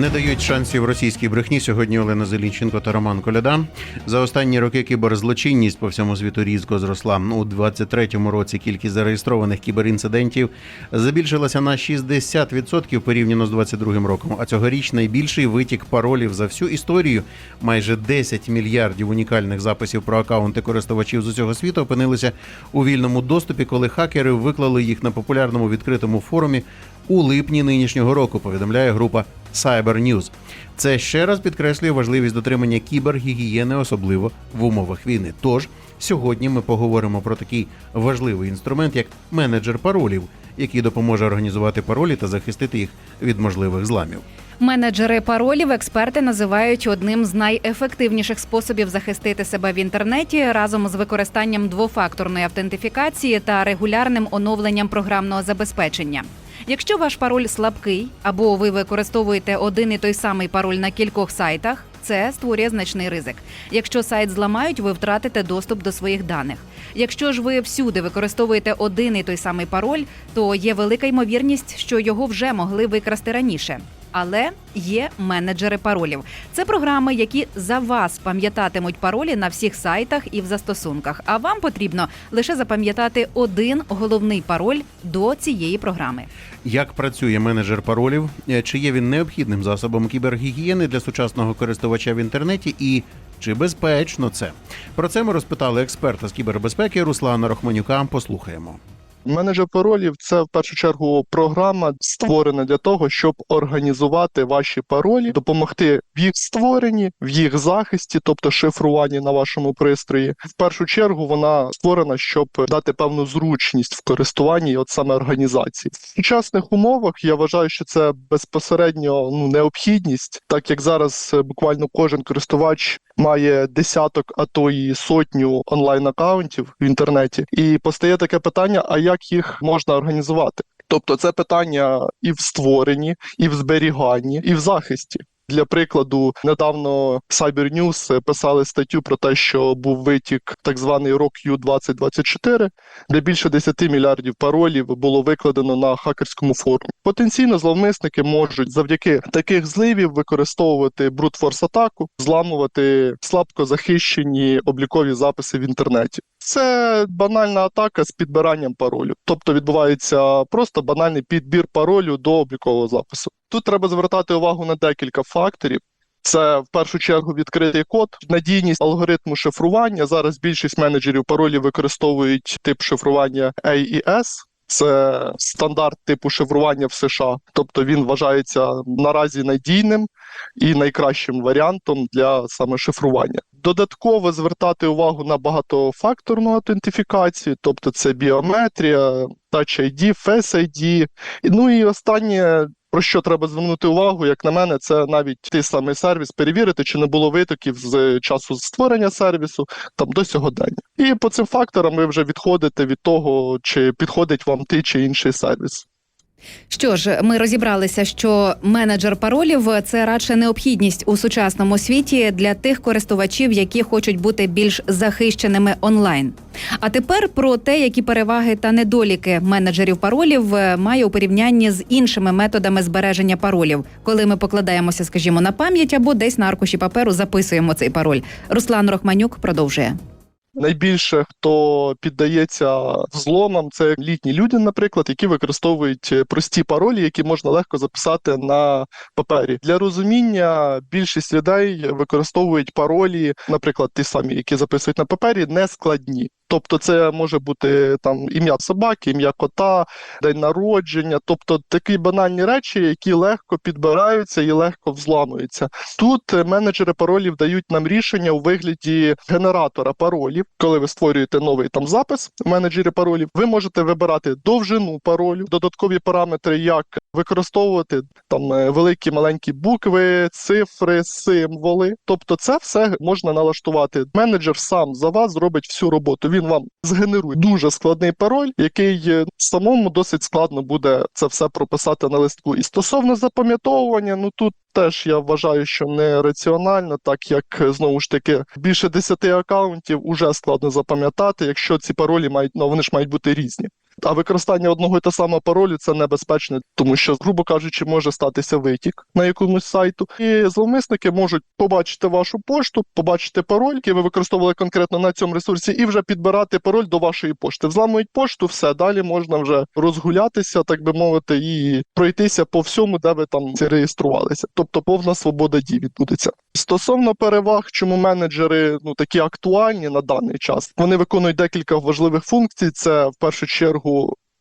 Не дають шансів російській брехні сьогодні Олена Зелінченко та Роман Коляда. За останні роки кіберзлочинність по всьому світу різко зросла. У 23-му році кількість зареєстрованих кіберінцидентів збільшилася на 60% порівняно з 22-м роком. А цьогоріч найбільший витік паролів за всю історію. Майже 10 мільярдів унікальних записів про акаунти користувачів з усього світу опинилися у вільному доступі, коли хакери виклали їх на популярному відкритому форумі у липні нинішнього року. Повідомляє група Cyber News. Це ще раз підкреслює важливість дотримання кібергігієни, особливо в умовах війни. Тож сьогодні ми поговоримо про такий важливий інструмент, як менеджер паролів, який допоможе організувати паролі та захистити їх від можливих зламів. Менеджери паролів експерти називають одним з найефективніших способів захистити себе в інтернеті разом з використанням двофакторної автентифікації та регулярним оновленням програмного забезпечення. Якщо ваш пароль слабкий або ви використовуєте один і той самий пароль на кількох сайтах, це створює значний ризик. Якщо сайт зламають, ви втратите доступ до своїх даних. Якщо ж ви всюди використовуєте один і той самий пароль, то є велика ймовірність, що його вже могли викрасти раніше. Але є менеджери паролів. Це програми, які за вас пам'ятатимуть паролі на всіх сайтах і в застосунках. А вам потрібно лише запам'ятати один головний пароль до цієї програми. Як працює менеджер паролів? Е, Чи є він необхідним засобом кібергігієни для сучасного користувача в інтернеті? І чи безпечно це? Про це ми розпитали експерта з кібербезпеки Руслана Рохманюка. Послухаємо. Менеджер паролів це в першу чергу програма створена для того, щоб організувати ваші паролі, допомогти в їх створенні, в їх захисті, тобто шифруванні на вашому пристрої. В першу чергу вона створена, щоб дати певну зручність в користуванні, от саме організації. В сучасних умовах я вважаю, що це безпосередньо ну необхідність, так як зараз е, буквально кожен користувач має десяток, а то і сотню онлайн акаунтів в інтернеті, і постає таке питання: а як їх можна організувати? Тобто, це питання і в створенні, і в зберіганні, і в захисті. Для прикладу, недавно Cyber News писали статтю про те, що був витік так званий ROQ 2024, де більше 10 мільярдів паролів було викладено на хакерському форумі. Потенційно зловмисники можуть завдяки таких зливів використовувати брутфорс атаку, зламувати слабко захищені облікові записи в інтернеті. Це банальна атака з підбиранням паролю, тобто відбувається просто банальний підбір паролю до облікового запису. Тут треба звертати увагу на декілька факторів. Це в першу чергу відкритий код, надійність алгоритму шифрування. Зараз більшість менеджерів паролів використовують тип шифрування AES. Це стандарт типу шифрування в США, тобто він вважається наразі надійним і найкращим варіантом для саме шифрування. Додатково звертати увагу на багатофакторну аутентифікацію, тобто це біометрія, Touch ID, Face ID. Ну і останнє, про що треба звернути увагу, як на мене, це навіть той самий сервіс перевірити, чи не було витоків з часу створення сервісу там до сьогодення. І по цим факторам ви вже відходите від того, чи підходить вам той чи інший сервіс. Що ж, ми розібралися, що менеджер паролів це радше необхідність у сучасному світі для тих користувачів, які хочуть бути більш захищеними онлайн. А тепер про те, які переваги та недоліки менеджерів паролів має у порівнянні з іншими методами збереження паролів, коли ми покладаємося, скажімо, на пам'ять або десь на аркуші паперу записуємо цей пароль. Руслан Рохманюк продовжує. Найбільше хто піддається взломам, це літні люди, наприклад, які використовують е, прості паролі, які можна легко записати на папері. Для розуміння більшість людей використовують паролі, наприклад, ті самі, які записують на папері, не складні. Тобто, це може бути там ім'я собаки, ім'я кота, день народження, тобто такі банальні речі, які легко підбираються і легко взламуються. Тут е, менеджери паролів дають нам рішення у вигляді генератора паролів. Коли ви створюєте новий там запис в менеджері паролів, ви можете вибирати довжину паролю, додаткові параметри, як використовувати там е, великі маленькі букви, цифри, символи. Тобто, це все можна налаштувати. Менеджер сам за вас зробить всю роботу. Він вам згенерує дуже складний пароль, який е, самому досить складно буде це все прописати на листку. І стосовно запам'ятовування, ну тут. Теж я вважаю, що не раціонально, так як е, знову ж таки більше 10 акаунтів уже складно запам'ятати, якщо ці паролі мають ну вони ж мають бути різні. А використання одного і того самого паролю це небезпечно, тому що, грубо кажучи, може статися витік на якомусь сайту. І зловмисники можуть побачити вашу пошту, побачити пароль, який ви використовували конкретно на цьому ресурсі, і вже підбирати пароль до вашої пошти. Взламують пошту, все далі можна вже розгулятися, так би мовити, і пройтися по всьому, де ви там реєструвалися. Тобто повна свобода дій відбудеться. Стосовно переваг, чому менеджери ну такі актуальні на даний час, вони виконують декілька важливих функцій. Це в першу чергу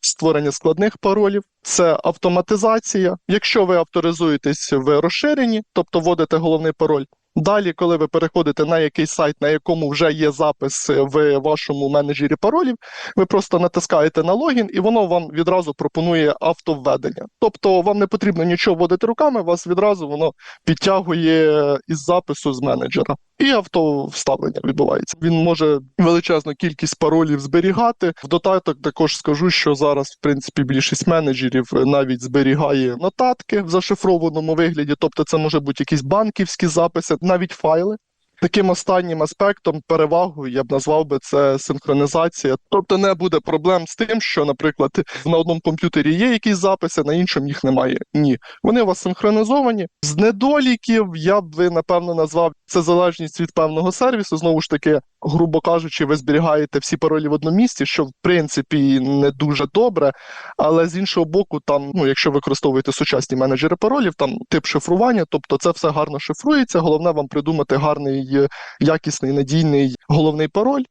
створення складних паролів, це автоматизація. Якщо ви авторизуєтесь в розширенні, тобто вводите головний пароль. Далі, коли ви переходите на якийсь сайт, на якому вже є запис в вашому менеджері паролів, ви просто натискаєте на логін, і воно вам відразу пропонує автовведення. Тобто вам не потрібно нічого вводити руками, вас відразу воно підтягує із запису з менеджера. І автовставлення відбувається. Він може величезну кількість паролів зберігати. В додаток також скажу, що зараз, в принципі, більшість менеджерів навіть зберігає нотатки в зашифрованому вигляді, тобто це може бути якісь банківські записи, навіть файли. Таким останнім аспектом перевагою я б назвав би це синхронізація. Тобто не буде проблем з тим, що, наприклад, на одному комп'ютері є якісь записи, на іншому їх немає. Ні, вони у вас синхронізовані. З недоліків я б напевно назвав це залежність від певного сервісу. Знову ж таки, грубо кажучи, ви зберігаєте всі паролі в одному місці, що в принципі не дуже добре. Але з іншого боку, там, ну якщо використовуєте сучасні менеджери паролів, там тип шифрування, тобто це все гарно шифрується. Головне вам придумати гарний, е, якісний, надійний головний пароль.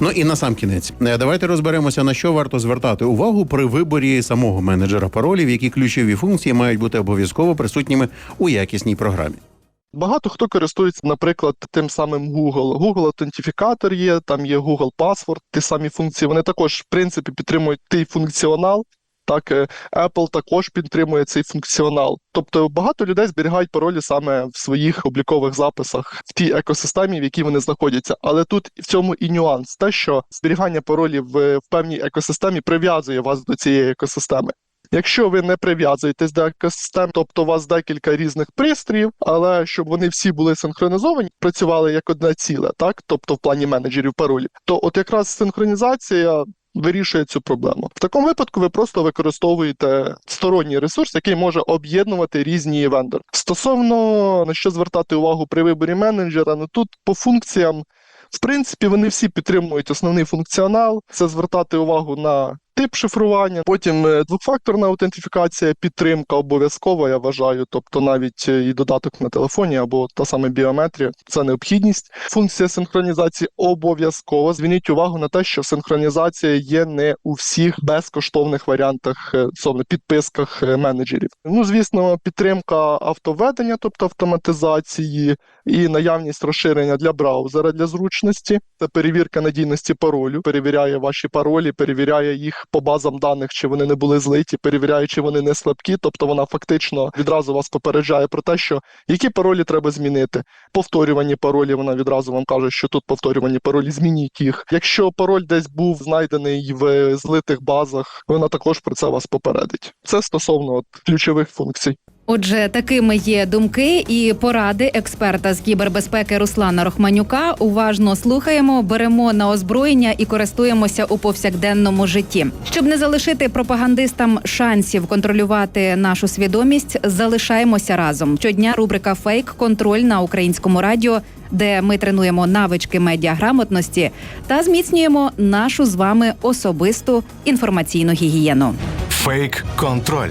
Ну і на сам кінець, е, давайте розберемося на що варто звертати увагу при виборі самого менеджера паролів, які ключові функції мають бути обов'язково присутніми у якісній програмі. Багато хто користується, наприклад, тим самим Google. Google аутентифікатор є, там є Google Password, ті самі функції. Вони також, в принципі, підтримують той функціонал. Так, е, Apple також підтримує цей функціонал. Тобто багато людей зберігають паролі саме в своїх облікових записах в тій екосистемі, в якій вони знаходяться. Але тут в цьому і нюанс, те, що зберігання паролів в, в певній екосистемі прив'язує вас до цієї екосистеми. Якщо ви не прив'язуєтесь до екосистем, тобто у вас декілька різних пристроїв, але щоб вони всі були синхронізовані, працювали як одне ціле, так тобто в плані менеджерів паролів, то от якраз синхронізація. Вирішує цю проблему. В такому випадку ви просто використовуєте сторонній ресурс, який може об'єднувати різні вендори. Стосовно на що звертати увагу при виборі менеджера, ну тут по функціям, в принципі, вони всі підтримують основний функціонал. Це звертати увагу на тип шифрування, потім е, двофакторна аутентифікація, підтримка обов'язкова, я вважаю. Тобто навіть е, і додаток на телефоні або та саме біометрія це необхідність. Функція синхронізації обов'язкова. Зверніть увагу на те, що синхронізація є не у всіх безкоштовних варіантах, е, собственно, підписках менеджерів. Ну, звісно, підтримка автовведення, тобто автоматизації, і наявність розширення для браузера для зручності. Це перевірка надійності паролю, перевіряє ваші паролі, перевіряє їх по базам даних, чи вони не були злиті, перевіряє, чи вони не слабкі. Тобто вона фактично відразу вас попереджає про те, що які паролі треба змінити. Повторювані паролі, вона відразу вам каже, що тут повторювані паролі, змініть їх. Якщо пароль десь був знайдений в злитих базах, вона також про це вас попередить. Це стосовно от, ключових функцій. Отже, такими є думки і поради експерта з кібербезпеки Руслана Рохманюка. Уважно слухаємо, беремо на озброєння і користуємося у повсякденному житті. Щоб не залишити пропагандистам шансів контролювати нашу свідомість, залишаємося разом. Щодня рубрика Фейк контроль на українському радіо, де ми тренуємо навички медіаграмотності та зміцнюємо нашу з вами особисту інформаційну гігієну. Фейк контроль.